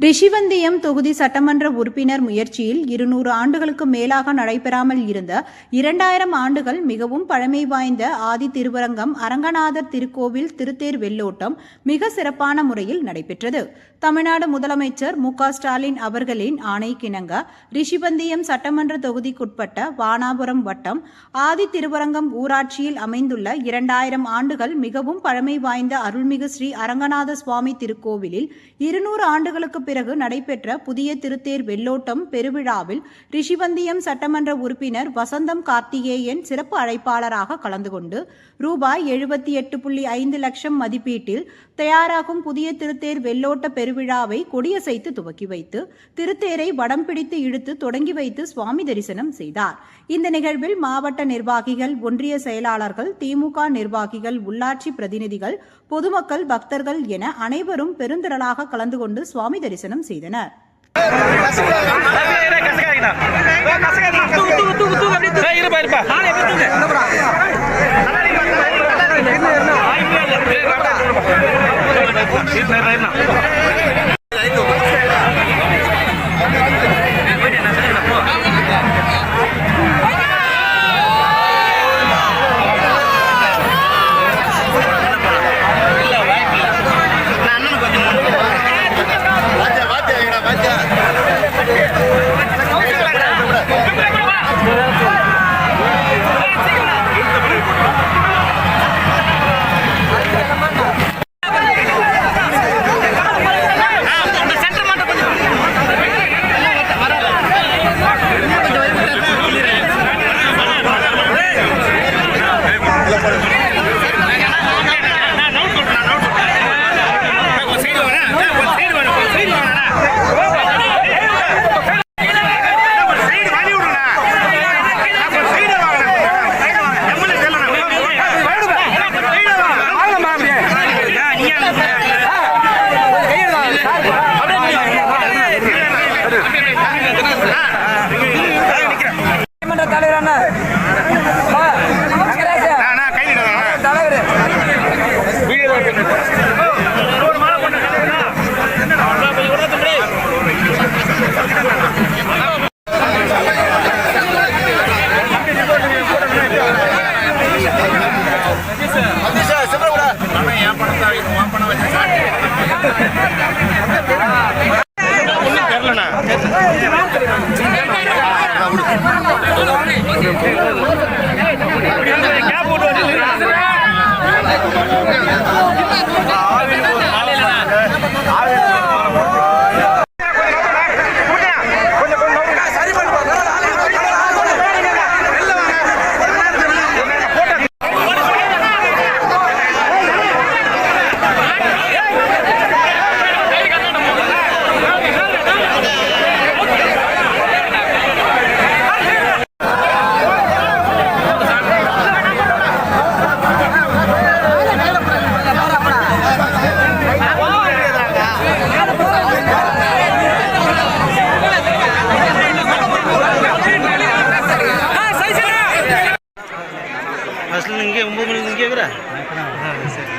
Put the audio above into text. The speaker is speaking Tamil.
ரிஷிவந்தியம் தொகுதி சட்டமன்ற உறுப்பினர் முயற்சியில் இருநூறு ஆண்டுகளுக்கு மேலாக நடைபெறாமல் இருந்த இரண்டாயிரம் ஆண்டுகள் மிகவும் பழமை வாய்ந்த ஆதி திருவரங்கம் அரங்கநாதர் திருக்கோவில் திருத்தேர் வெள்ளோட்டம் மிக சிறப்பான முறையில் நடைபெற்றது. தமிழ்நாடு முதலமைச்சர் மு ஸ்டாலின் அவர்களின் ஆணைக்கிணங்க ரிஷிவந்தியம் சட்டமன்ற தொகுதிக்குட்பட்ட வானாபுரம் வட்டம் ஆதி திருவரங்கம் ஊராட்சியில் அமைந்துள்ள இரண்டாயிரம் ஆண்டுகள் மிகவும் பழமை வாய்ந்த அருள்மிகு ஸ்ரீ அரங்கநாத சுவாமி திருக்கோவிலில் இருநூறு ஆண்டுகளுக்கு பிறகு நடைபெற்ற புதிய திருத்தேர் வெள்ளோட்டம் பெருவிழாவில் ரிஷிவந்தியம் சட்டமன்ற உறுப்பினர் வசந்தம் கார்த்திகேயன் சிறப்பு அழைப்பாளராக கலந்து கொண்டு ரூபாய் எழுபத்தி எட்டு புள்ளி ஐந்து லட்சம் மதிப்பீட்டில் தயாராகும் புதிய திருத்தேர் வெள்ளோட்ட பெருவிழாவை கொடியசைத்து துவக்கி வைத்து திருத்தேரை வடம் பிடித்து இழுத்து தொடங்கி வைத்து சுவாமி தரிசனம் செய்தார். இந்த நிகழ்வில் மாவட்ட நிர்வாகிகள் ஒன்றிய செயலாளர்கள் திமுக நிர்வாகிகள் உள்ளாட்சி பிரதிநிதிகள் பொதுமக்கள் பக்தர்கள் என அனைவரும் பெருந்திரளாக கலந்து கொண்டு சுவாமி தரிசனம் செய்தனர் இருப்பா அசல் இங்கே ஒன்பது மணிக்கு இங்கே இருக்கிற சரி.